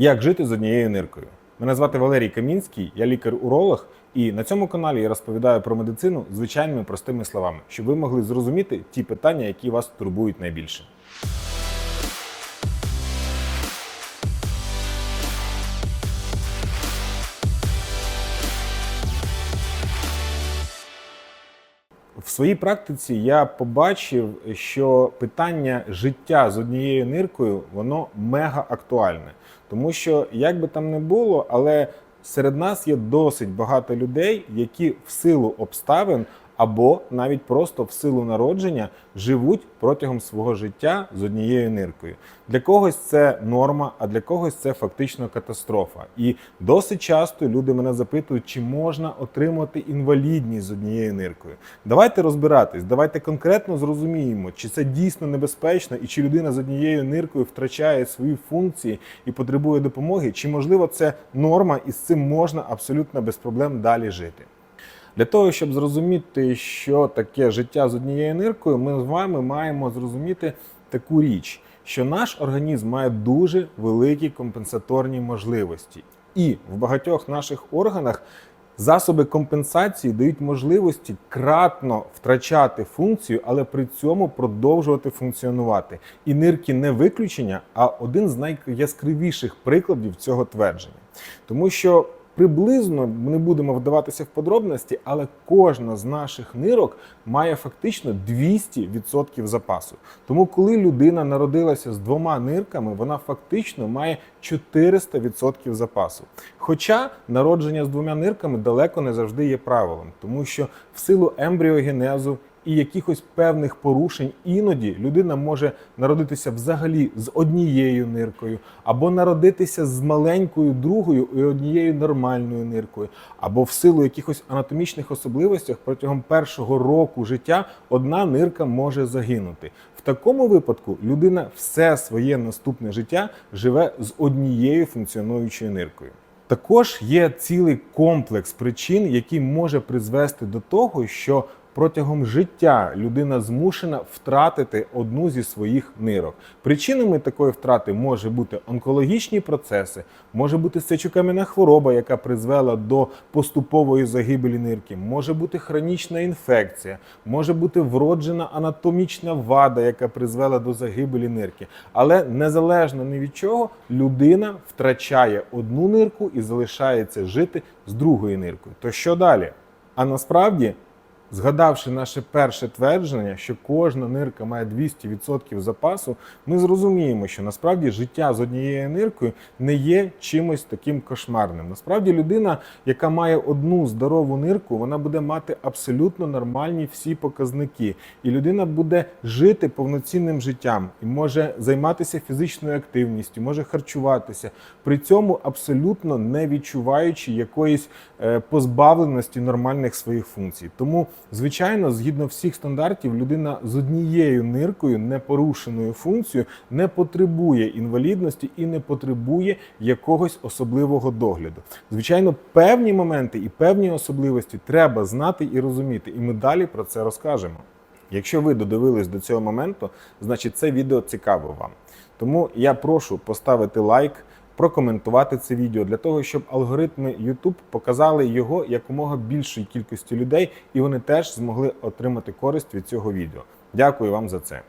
Як жити з однією ниркою? Мене звати Валерій Камінський, я лікар-уролог, і на цьому каналі я розповідаю про медицину звичайними простими словами, щоб ви могли зрозуміти ті питання, які вас турбують найбільше. Своїй практиці я побачив, що питання життя з однією ниркою воно мега актуальне, тому що як би там не було, але серед нас є досить багато людей, які в силу обставин або навіть просто в силу народження живуть протягом свого життя з однією ниркою. Для когось це норма, а для когось це фактично катастрофа. І досить часто люди мене запитують, чи можна отримати інвалідність з однією ниркою. Давайте розбиратись, давайте конкретно зрозуміємо, чи це дійсно небезпечно, і чи людина з однією ниркою втрачає свої функції і потребує допомоги, чи можливо це норма, і з цим можна абсолютно без проблем далі жити. Для того, щоб зрозуміти, що таке життя з однією ниркою, ми з вами маємо зрозуміти таку річ, що наш організм має дуже великі компенсаторні можливості, і в багатьох наших органах засоби компенсації дають можливості кратно втрачати функцію, але при цьому продовжувати функціонувати. І нирки не виключення, а один з найяскравіших прикладів цього твердження, тому що. Приблизно ми не будемо вдаватися в подробності, але кожна з наших нирок має фактично 200% запасу. Тому, коли людина народилася з двома нирками, вона фактично має 400% запасу. Хоча народження з двома нирками далеко не завжди є правилом, тому що в силу ембріогенезу і якихось певних порушень іноді людина може народитися взагалі з однією ниркою, або народитися з маленькою другою і однією нормальною ниркою, або в силу якихось анатомічних особливостей протягом першого року життя одна нирка може загинути. В такому випадку людина все своє наступне життя живе з однією функціонуючою ниркою. Також є цілий комплекс причин, який може призвести до того, що протягом життя людина змушена втратити одну зі своїх нирок. Причинами такої втрати може бути онкологічні процеси, може бути сечокам'яна хвороба, яка призвела до поступової загибелі нирки, може бути хронічна інфекція, може бути вроджена анатомічна вада, яка призвела до загибелі нирки. Але незалежно ні від чого, людина втрачає одну нирку і залишається жити з другою ниркою. То що далі? А насправді. Згадавши наше перше твердження, що кожна нирка має 200% запасу, ми зрозуміємо, що насправді життя з однією ниркою не є чимось таким кошмарним. Насправді, людина, яка має одну здорову нирку, вона буде мати абсолютно нормальні всі показники, і людина буде жити повноцінним життям і може займатися фізичною активністю, може харчуватися, при цьому абсолютно не відчуваючи якоїсь е, позбавленості нормальних своїх функцій. Тому Звичайно, згідно всіх стандартів, людина з однією ниркою, непорушеною функцією, не потребує інвалідності і не потребує якогось особливого догляду. Звичайно, певні моменти і певні особливості треба знати і розуміти, і ми далі про це розкажемо. Якщо ви додивились до цього моменту, значить це відео цікаво вам. Тому я прошу поставити лайк прокоментувати це відео для того, щоб алгоритми YouTube показали його якомога більшій кількості людей, і вони теж змогли отримати користь від цього відео. Дякую вам за це.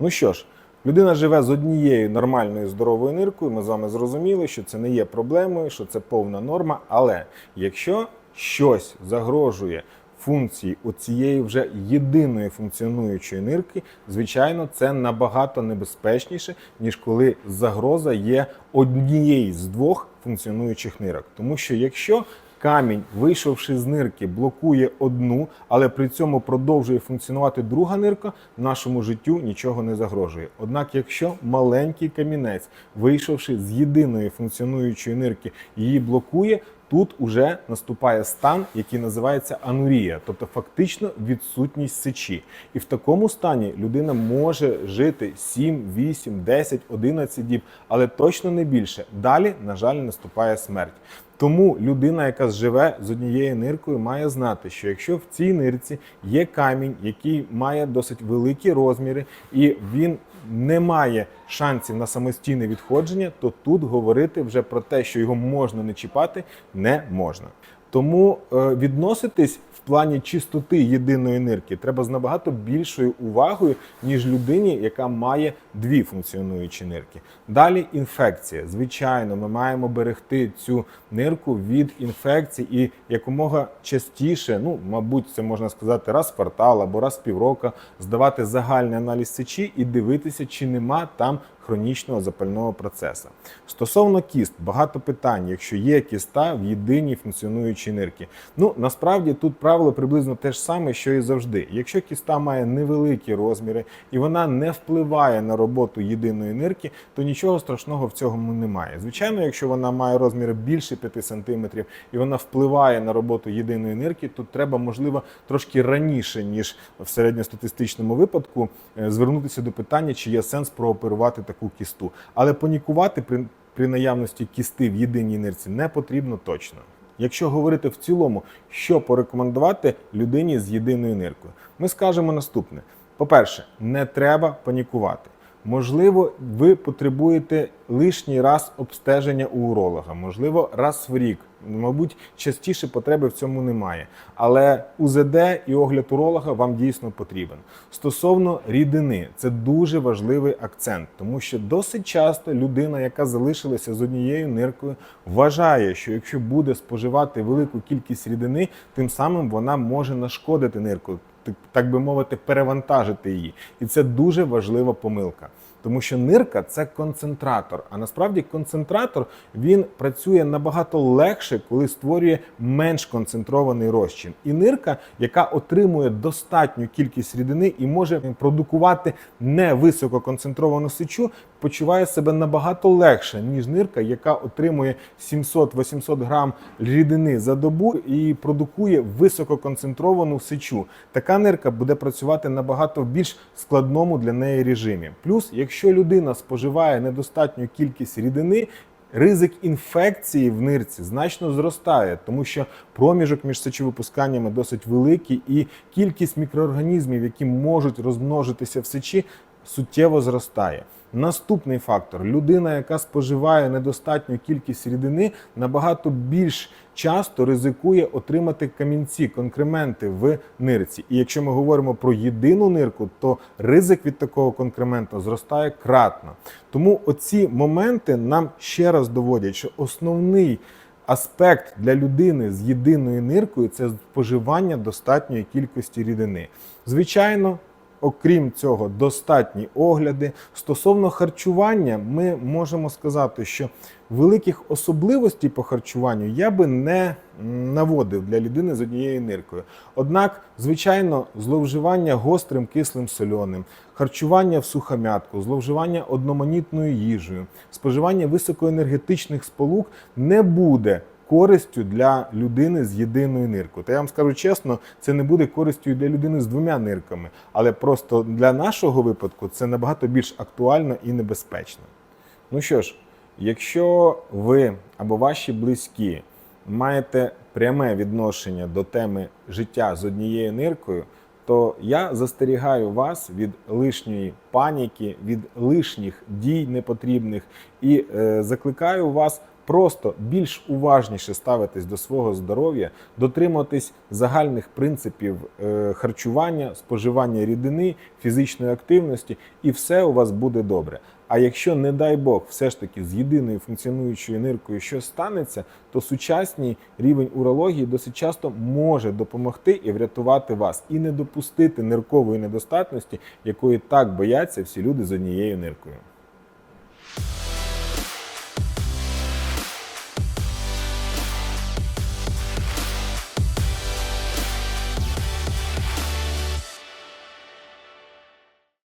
Ну що ж, людина живе з однією нормальною здоровою ниркою. Ми з вами зрозуміли, що це не є проблемою, що це повна норма. Але якщо щось загрожує функції у цієї вже єдиної функціонуючої нирки, звичайно, це набагато небезпечніше, ніж коли загроза є однієї з двох функціонуючих нирок. Тому що якщо Камінь, вийшовши з нирки, блокує одну, але при цьому продовжує функціонувати друга нирка, нашому життю нічого не загрожує. Однак, якщо маленький камінець, вийшовши з єдиної функціонуючої нирки, її блокує, тут уже наступає стан, який називається анурія, тобто фактично відсутність сечі. І в такому стані людина може жити 7, 8, 10, 11 діб, але точно не більше. Далі, на жаль, наступає смерть. Тому людина, яка живе з однією ниркою, має знати, що якщо в цій нирці є камінь, який має досить великі розміри, і він немає шансів на самостійне відходження, то тут говорити вже про те, що його можна не чіпати, не можна. Тому е, відноситись в плані чистоти єдиної нирки треба з набагато більшою увагою, ніж людині, яка має дві функціонуючі нирки. Далі інфекція. Звичайно, ми маємо берегти цю нирку від інфекцій і якомога частіше, ну мабуть, це можна сказати раз в квартал або раз в півроку, здавати загальний аналіз сечі і дивитися, чи нема там хронічного запального процесу. Стосовно кіст, багато питань, якщо є кіста в єдиній функціонуючій нирці. Ну насправді тут правило приблизно те ж саме, що і завжди. Якщо кіста має невеликі розміри і вона не впливає на роботу єдиної нирки, то нічого страшного в цьому немає. Звичайно, якщо вона має розміри більше 5 см і вона впливає на роботу єдиної нирки, то треба, можливо, трошки раніше, ніж в середньостатистичному випадку, е, звернутися до питання, чи є сенс прооперувати таку кісту. Але панікувати при, при наявності кісти в єдиній нирці не потрібно точно. Якщо говорити в цілому, що порекомендувати людині з єдиною ниркою, ми скажемо наступне: по-перше, не треба панікувати. Можливо, ви потребуєте лишній раз обстеження у уролога, можливо, раз в рік. Мабуть, частіше потреби в цьому немає. Але УЗД і огляд уролога вам дійсно потрібен. Стосовно рідини, це дуже важливий акцент, тому що досить часто людина, яка залишилася з однією ниркою, вважає, що якщо буде споживати велику кількість рідини, тим самим вона може нашкодити нирку так- би мовити, перевантажити її. І це дуже важлива помилка. Тому що нирка це концентратор. А насправді концентратор він працює набагато легше, коли створює менш концентрований розчин. І нирка, яка отримує достатню кількість рідини і може продукувати не висококонцентровану сечу, почуває себе набагато легше, ніж нирка, яка отримує 700-800 грам рідини за добу і продукує висококонцентровану сечу. Така нирка буде працювати набагато в більш складному для неї режимі. Плюс, якщо людина споживає недостатню кількість рідини. Ризик інфекції в нирці значно зростає, тому що проміжок між сечовипусканнями досить великий, і кількість мікроорганізмів, які можуть розмножитися в сечі, суттєво зростає. Наступний фактор: людина, яка споживає недостатню кількість рідини, набагато більш часто ризикує отримати камінці, конкременти в нирці. І якщо ми говоримо про єдину нирку, то ризик від такого конкремента зростає кратно. Тому оці моменти нам ще раз доводять, що основний аспект для людини з єдиною ниркою це споживання достатньої кількості рідини. Звичайно. Окрім цього, достатні огляди. Стосовно харчування, ми можемо сказати, що великих особливостей по харчуванню я би не наводив для людини з однією ниркою. Однак, звичайно, зловживання гострим кислим сольоним, харчування в сухомятку, зловживання одноманітною їжею, споживання високоенергетичних сполук не буде користю для людини з єдиною ниркою. Та я вам скажу чесно, це не буде користю для людини з двома нирками, але просто для нашого випадку це набагато більш актуально і небезпечно. Ну що ж, якщо ви або ваші близькі маєте пряме відношення до теми життя з однією ниркою, то я застерігаю вас від лишньої паніки, від лишніх дій непотрібних і е, закликаю вас просто більш уважніше ставитись до свого здоров'я, дотримуватись загальних принципів е, харчування, споживання рідини, фізичної активності, і все у вас буде добре. А якщо, не дай Бог, все ж таки з єдиною функціонуючою ниркою щось станеться, то сучасний рівень урології досить часто може допомогти і врятувати вас, і не допустити ниркової недостатності, якої так бояться всі люди з однією ниркою.